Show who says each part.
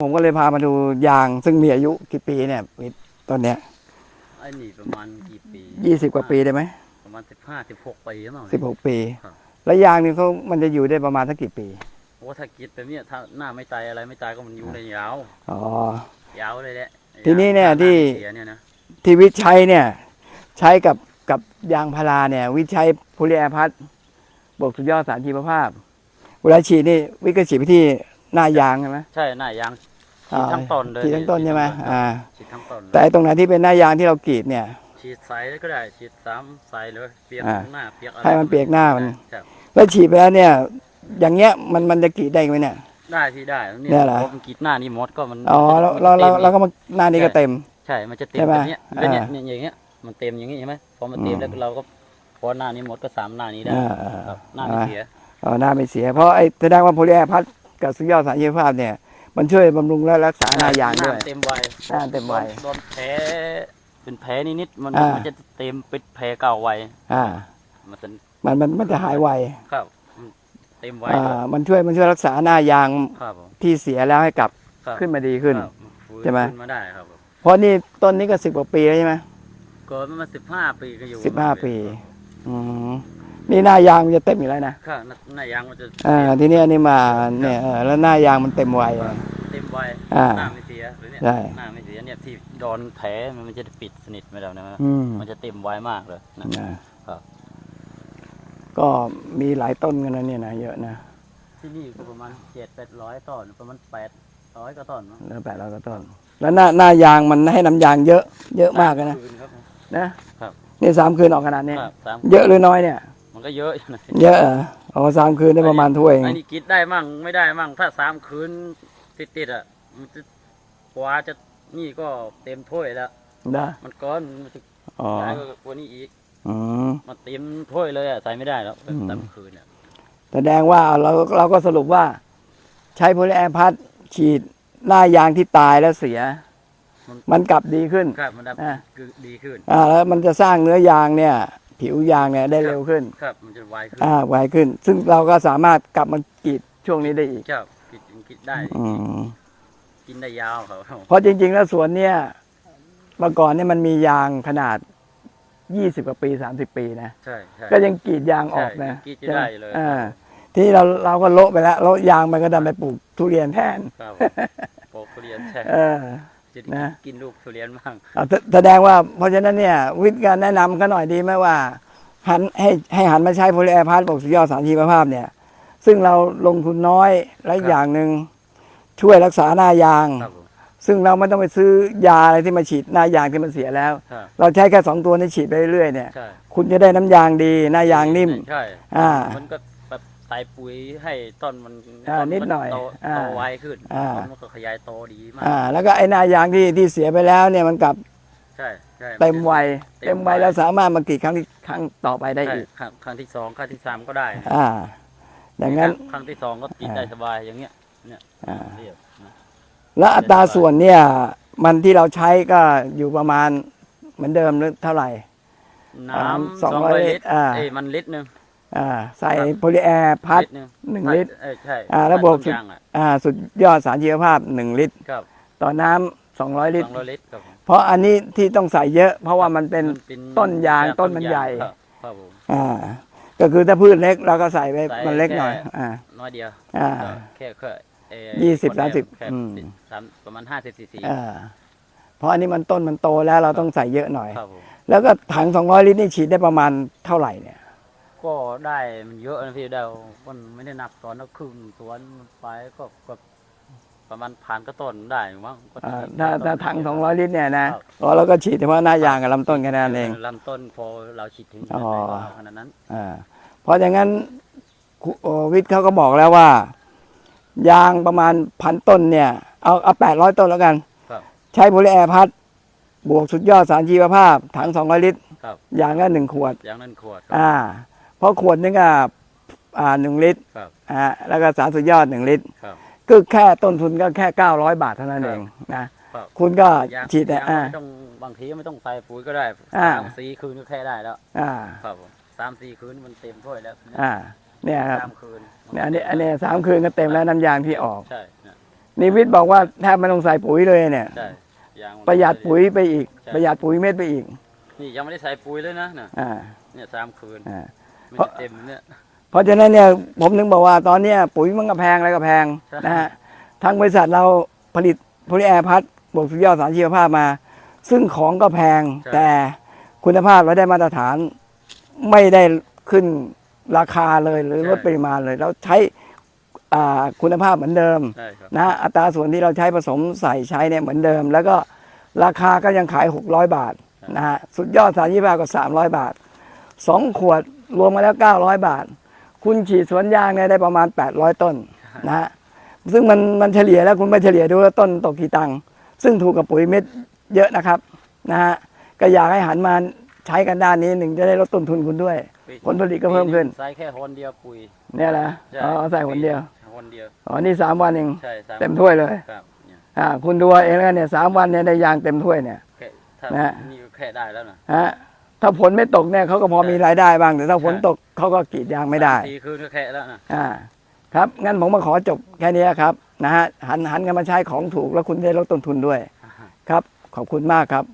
Speaker 1: ผมก็เลยพามาดูยางซึ่งมีอายุกี่ปีเนี่ยวิทย์ต้นเนี้ย
Speaker 2: ไอ้นี่ประมาณกี่ปี
Speaker 1: ยี่สิบกว่าปีได้ไหม
Speaker 2: ประมาณสิบห้าสิบหกปีแล้วมั้ง
Speaker 1: สิบหกปี
Speaker 2: ครับ
Speaker 1: แล้วยางนี่เขามันจะอยู่ได้ประมาณสักกี่ปี
Speaker 2: โอ้ถ้ากินแบบเนี้ยถ้าหน้าไม่ตายอะไรไม่ตายก็มันอยู่ได้ยาว
Speaker 1: อ๋อ
Speaker 2: ยาวเลยแหละ
Speaker 1: ทีนี้เนี่ย
Speaker 2: หา
Speaker 1: ที่
Speaker 2: เสียเนี่ยนะ
Speaker 1: ที่วิทย์ใช้เนี่ย ใช้กับกับยางพาราเนี่ย วิทย์ใช้โพลีแอร์พัดบวกสุดยอดสารชีวภาพเวลาฉีดนี่วิทย์ก็ฉีดไปที่หน้ายางใช่ไหม
Speaker 2: ใช่หน้ายาง ฉีด
Speaker 1: อ่า
Speaker 2: ทั้งต้นเลย
Speaker 1: ฉีดทั้งต้นใช่ไหม
Speaker 2: ฉีดทั้งต้น
Speaker 1: อ่า
Speaker 2: ฉีดทั้งต้นเลย
Speaker 1: แต่ไอ้ตรงไหนที่เป็นหน้ายางที่เรากรีดเนี่ย
Speaker 2: ฉีดใสก็ได้ฉีดสามใสเลยเปียก
Speaker 1: อ่า
Speaker 2: หน้าเปียกอะไร
Speaker 1: ให้มันเปียกหน้ามัน
Speaker 2: ครับ
Speaker 1: แล้วฉีดไปแล้วเนี่ย อย่างเงี้ยมันมันจะกรีดได้ไหมเนี่ย
Speaker 2: ได้ที่ได้นี่
Speaker 1: เนี่ยเหรอ
Speaker 2: พมันกินหน้านี่หมดก็มัน
Speaker 1: อ๋อเราเราเราเราก็มาหน้านี้ก็เต็ม
Speaker 2: ใช่มันจะเต็ม
Speaker 1: ใช่ไหม
Speaker 2: แบบเนี้ยแบบเนี้ย
Speaker 1: อ่า
Speaker 2: เนี่ยอย่างเงี้ยมันเต็มอย่างงี้ใช่ไหมพอมันเต็ม
Speaker 1: อืม
Speaker 2: แล้วเราก็พอหน้านี้หมดก็สามหน้านี้ได้
Speaker 1: อ่าอ่า
Speaker 2: ครับหน้าไม่เสีย
Speaker 1: อ๋อหน้าไม่เสีย เพราะไอ้แสดงว่าโพลีแอร์พัดกับสุดยอดสารชีวภาพเนี่ย มันช่วยบำรุงและรักษาหน้ายางด้วย
Speaker 2: หน้เต็มวัย
Speaker 1: หน้าเต็มวัย
Speaker 2: โดนแผลเป็นแผลนิดๆมัน
Speaker 1: อ่ามั
Speaker 2: มันจะเต็มปิดแผลเก่าไว
Speaker 1: อ่า
Speaker 2: มันจะ
Speaker 1: มันมันมันจะหายไว
Speaker 2: ครับมันเต็มไว
Speaker 1: อ่ามันช่วยมันช่วยรักษาหน้ายาง
Speaker 2: ครับผม
Speaker 1: ที่เสียแล้วให้กลับ
Speaker 2: ครับ
Speaker 1: ขึ้นมาดีขึ้น
Speaker 2: ครับฟื้น
Speaker 1: ใช่ไหม
Speaker 2: ขึ้นมาได้ครับผม
Speaker 1: เพราะนี่ต้นนี้ก็สิบกว่าปีแล้วใช่ไหม
Speaker 2: เกิดมาสิบห้าปีก็อยู่
Speaker 1: สิบห้าปี อืม นี่หน้ายางมันจะเต็มอยู่แล้วนะ
Speaker 2: ครับหน้ายางมันจะ
Speaker 1: อ่าทีเนี้ยนี่มาเนี่ยเออแล้วหน้ายางมันเต็มวัยอะ
Speaker 2: เต็มไว
Speaker 1: อ่า
Speaker 2: หน้าไม่เสียหรือเนี่ย
Speaker 1: ใช่
Speaker 2: หน้าไม่เสียเนี่ยที่โดนแผลมันจะปิดสนิทไม่แล้วนะ
Speaker 1: อืม
Speaker 2: มันจะเต็มไวมากเลยนะ
Speaker 1: นะครับก็มีหลายต้นกันนะเนี่ยนะเยอะนะ
Speaker 2: ที่นี่ก็ประมาณเจ็ดแปดร้อยต้นประมาณแปดร้อยกว่าต้นมั้ง
Speaker 1: แล้วแปดร้อยกว่าต้น แล้วหน้าหน้ายางมันให้น้ำยางเยอะ เยอะมากเลยนะ
Speaker 2: คืนครับ
Speaker 1: นะ ครับ นี่สามคืนออกขนาดนี้
Speaker 2: ครับสาม
Speaker 1: เยอะหรือน้อยเนี่ย
Speaker 2: มันก็เยอะอยู่นะ
Speaker 1: เยอะเหรออ๋อสามคืนได้ประมาณถ้วยเอง
Speaker 2: ไอ้นี่กินได้มั่งไม่ได้มั่งถ้าสามคืนติดติดๆอะมันจะกว่าจะนี่ก็เต็มถ้วยแล้ว
Speaker 1: นะ
Speaker 2: มันก้อนมันจะ
Speaker 1: อ๋อ
Speaker 2: ใช้กว่านี้อีก
Speaker 1: อืม
Speaker 2: มันเต็มถ้วยเลยอะใส่ไม่ได้แล้ว
Speaker 1: อืม
Speaker 2: สามคืนอะ
Speaker 1: แสดงว่าเราเราก็สรุปว่า ใช้โพลีแอร์พัดฉีดหน้ายางที่ตายแล้วเสียมันกลับดีขึ้น
Speaker 2: ครับมันดับ
Speaker 1: อ่า
Speaker 2: คือดีขึ้น
Speaker 1: อ่าแล้วมันจะสร้างเนื้อยางเนี่ย ผิวยางเนี่ยได้เร็วขึ้น
Speaker 2: ครับ มันจะไวขึ้น
Speaker 1: อ่าไวขึ้น ซึ่งเราก็สามารถกลับมากรีดช่วงนี้ได้อีก
Speaker 2: ครับกินกินได้
Speaker 1: อืม
Speaker 2: กินได้ยาวครับ
Speaker 1: เพราะจริง ๆ แล้วสวนเนี่ยเมื่อก่อนเนี่ยมันมียางขนาดยี่สิบกว่าปีสามสิบปีนะ
Speaker 2: ใช่ใช่
Speaker 1: ก็ยังกรีดยางออก
Speaker 2: ใช่
Speaker 1: นะ
Speaker 2: ยังกรีดจะได้เลย
Speaker 1: อ่าทีนี้เราเราก็โละไปแล้วโละยางมันก็ดันไปปลูกทุเรียนแทน
Speaker 2: ครับปลูกทุเรียนใช่
Speaker 1: เออ
Speaker 2: จะ
Speaker 1: นะ
Speaker 2: ได้กินลูกทุเรียนบ้าง
Speaker 1: เอาแสแสดงว่าเพราะฉะนั้นเนี่ย วิธีการแนะนำเขาหน่อยดีไหมว่าหันให้ให้หันมาใช้โพลีแอร์พาร์ตบอกสุดยอดสารชีวภาพเนี่ย ซึ่งเราลงทุนน้อยและอีกอย่างหนึ่งช่วยรักษาหน้ายาง
Speaker 2: ครับผม
Speaker 1: ซึ่งเราไม่ต้องไปซื้อยาอะไรที่มาฉีดหน้ายางที่มันเสียแล้ว
Speaker 2: ครับ
Speaker 1: เราใช้แค่สองตัวนี้ฉีดไปเรื่อยๆเนี่ย
Speaker 2: ใช่
Speaker 1: คุณจะได้น้ำยางดี หน้ายางนิ่ม
Speaker 2: ใช่
Speaker 1: อ่า
Speaker 2: มันก็แบบ ใส่ปุ๋ยให้ต้นมัน
Speaker 1: อ่า
Speaker 2: ต้
Speaker 1: นิดหน่อย
Speaker 2: โต
Speaker 1: อ่า
Speaker 2: โตไวขึ้น
Speaker 1: อ่า
Speaker 2: ต้นมันก็ขยายโตดีมาก
Speaker 1: อ่า แล้วก็ไอ้หน้ายางที่ที่เสียไปแล้วเนี่ยมันกลับ
Speaker 2: ใช่ใช่
Speaker 1: เต็มวัย
Speaker 2: เต็
Speaker 1: เต็
Speaker 2: ม
Speaker 1: ม
Speaker 2: วั
Speaker 1: วัย
Speaker 2: ย
Speaker 1: เราสามารถมากรีดครั้งที่ครั้งต่อไปได้
Speaker 2: ใช่
Speaker 1: อีก
Speaker 2: ครั้งครั้งที่สองครั้งที่สามก็ได้
Speaker 1: อ่าอย่างนั้น
Speaker 2: ครั้งที่สองก็กิน
Speaker 1: อ่า
Speaker 2: ได้สบายอย่างเงี้ยเนี่ย
Speaker 1: อ่า
Speaker 2: เรียบนะ
Speaker 1: แล้วอัตราส่วนเนี่ย มันที่เราใช้ก็อยู่ประมาณเหมือนเดิมหรือเท่าไหร่
Speaker 2: น้
Speaker 1: อ่าำสองร้อยลิตรอ่า
Speaker 2: เอ้ยมันลิตรหนึ่ง
Speaker 1: อ่าใส่โพลีแอร์พัด
Speaker 2: ลิตรหนึ่ง
Speaker 1: หนึ่งลิตร
Speaker 2: เออใช่
Speaker 1: อ่าแล้วบวกสุด
Speaker 2: ต้นยางอะ
Speaker 1: อ่าสุดยอดสารชีวภาพหนึ่งลิตร
Speaker 2: ครับ
Speaker 1: ต่อน้ำสองร้อยลิต
Speaker 2: สอ
Speaker 1: ร
Speaker 2: งร้อยลิตรครับผม
Speaker 1: เพราะอันนี้ที่ต้องใส่เยอะเพราะว่ามันเป็น
Speaker 2: มัเป็
Speaker 1: ต้นยางต้นมันใหญ่
Speaker 2: ครับครับผม
Speaker 1: อ่าก็คือถ้าพืชเล็กเราก็ใส่ไป
Speaker 2: ใส่
Speaker 1: มันเล็กหน่อย
Speaker 2: แค่
Speaker 1: อ่า
Speaker 2: น้อยเดียว
Speaker 1: อ่า
Speaker 2: แค่แค่เอ่อ
Speaker 1: ยี่สิบ
Speaker 2: คนเดีว
Speaker 1: สามสิบ
Speaker 2: แค่
Speaker 1: อืม
Speaker 2: สามประมาณห้าสิบซีซี
Speaker 1: อ่าเพราะอันนี้มันต้นมันโตแล้วเราต้องใส่เยอะหน่อย
Speaker 2: ครับผม
Speaker 1: แล้วก็ถังสองร้อยลิตรนี่ฉีดได้ประมาณเท่าไหร่เนี่ย
Speaker 2: ก็ได้มันเยอะนะพี่เดามันไม่ได้นับตอนนักครึ่งสวนไปก็ก็ประมาณผ่านก็ต้นได้มั้งก็
Speaker 1: อ่า
Speaker 2: ฉีด
Speaker 1: ถ้า
Speaker 2: ต้น
Speaker 1: ถ้าถังสองร้อยลิตรเนี่ยนะ
Speaker 2: ครับ
Speaker 1: อ๋อเราก็ฉีดเฉพาะหน้ายางกับลำต้นแค่นั้นเอง
Speaker 2: ลำต้นพอเราฉีดถึง
Speaker 1: อ๋อ
Speaker 2: ก็เอาขนาดนั้น
Speaker 1: อ่าเพราะอย่างนั้นครูโอวิทย์เขาก็บอกแล้วว่า ยางประมาณพันต้นเนี่ย เอาเอาแปดร้อยต้นแล้วกัน
Speaker 2: ครับ
Speaker 1: ใช้โพลีแอร์พัดบวกสุดยอดสารชีวภาพ ถังสองร้อยลิตร
Speaker 2: ครับ
Speaker 1: ยางละหนึ่งขวด
Speaker 2: อย่างนั้นขวด
Speaker 1: อ่า เพราะขวดนึงก็อ่าหนึ่งลิตร
Speaker 2: ครับ
Speaker 1: อ่าแล้วก็สารสุดยอดหนึ่งลิตร
Speaker 2: ครับ
Speaker 1: ก็แค่ต้นทุนก็แค่เก้าร้อยบาทเท่านั้นเองนะ ครับคุณก็
Speaker 2: ยาง
Speaker 1: ฉีดแต่
Speaker 2: ยาง
Speaker 1: อ่า
Speaker 2: ไม่ต้องบางทีไม่ต้องใส่ปุ๋ยก็ได้
Speaker 1: อ่า
Speaker 2: สามสี่คืนก็แค่ได้แล้ว
Speaker 1: อ่า
Speaker 2: ครับผมสามสี่คืนมันเต็มถ้วยแล้ว
Speaker 1: อ่า เนี่ยครับ
Speaker 2: สามคืน
Speaker 1: เนี่ยอันนี้อันนี้สามคืนก็เต็มแล้วน้ำยางที่ออก
Speaker 2: ใช่นะ
Speaker 1: นิวิทย์บอกว่าแทบไม่ต้องใส่ปุ๋ยเลยเนี่ย
Speaker 2: ใช่ยางมัน
Speaker 1: ประหยัดปุ๋ยไปอีก
Speaker 2: ใช่
Speaker 1: ประหยัดปุ๋ยเม็ดไปอีก
Speaker 2: นี่ยังไม่ได้ใส่ปุ๋ยเลยนะเนี่ย
Speaker 1: อ่า
Speaker 2: เนี่ยสามคืน
Speaker 1: อ่า
Speaker 2: ไม่
Speaker 1: เพราะ
Speaker 2: ได้เต็มเนี่ย
Speaker 1: เพราะฉะนั้นเนี่ยผมถึงบอกว่าตอนเนี้ยปุ๋ยมันก็แพงอะไรก็แพง
Speaker 2: ใช่
Speaker 1: นะฮะทางบริษัทเราผลิตโพลีแอร์พัดบวกสุดยอดสารชีวภาพมา ซึ่งของก็แพงแต่คุณภาพเราได้มาตรฐานไม่ได้ขึ้นราคาเลยหรือลดปริมาณเลยเราใช้อ่าคุณภาพเหมือนเดิม
Speaker 2: ใช่ครับ
Speaker 1: นะฮะอัตราส่วนที่เราใช้ผสมใส่ใช้เนี่ยเหมือนเดิม แล้วก็ราคาก็ยังขาย 600 บาทนะฮะสุดยอดสารยี่ห้าก็ 300 บาท 2 ขวด รวมมาแล้ว 900 บาท คุณฉีดสวนยางเนี่ยได้ประมาณ 800 ต้นนะฮะซึ่งมันมันเฉลี่ยแล้วคุณไปเฉลี่ยดูว่าต้นตกกี่ตังค์ซึ่งถูกกับปุ๋ยเม็ดเยอะนะครับนะฮะก็อยากให้หันมาใช้กันด้านนี้หนึ่งจะได้ลดต้นทุนคุณด้วย ผลผลิตก็เพิ่มขึ้น
Speaker 2: ใส่แค่หนเดียวปุ๋ย
Speaker 1: เนี่ยนะ
Speaker 2: ช่
Speaker 1: อ๋อใส่คนเดียว
Speaker 2: หนเดียว
Speaker 1: อ๋อนี่สามวันเอง
Speaker 2: ใช่สาม
Speaker 1: เต็มถ้วยเลย
Speaker 2: ครับเนี่ย
Speaker 1: อ่าคุณดูเอาเองแล้วกันเนี่ยสามวันเนี่ยได้ยางเต็มถ้วยเนี่ย
Speaker 2: แค่ถ้า
Speaker 1: นะ
Speaker 2: นี่ก็แค่ได้แล้วนะ
Speaker 1: ฮะ ถ้าฝนไม่ตกเนี่ยเขาก็พอ
Speaker 2: ใช่
Speaker 1: มีรายได้บ้างแต่ถ้าฝน
Speaker 2: ใช่
Speaker 1: ตกเขาก็กรีดยางไม่ได้
Speaker 2: สาทีคืนก็แค่แล้วนะ
Speaker 1: อ่า ครับงั้นผมมาขอจบแค่นี้ครับนะฮะหันหันกันมาใช้ของถูกแล้วคุณได้ลดต้นทุนด้วย ครับ ขอบคุณมากครับ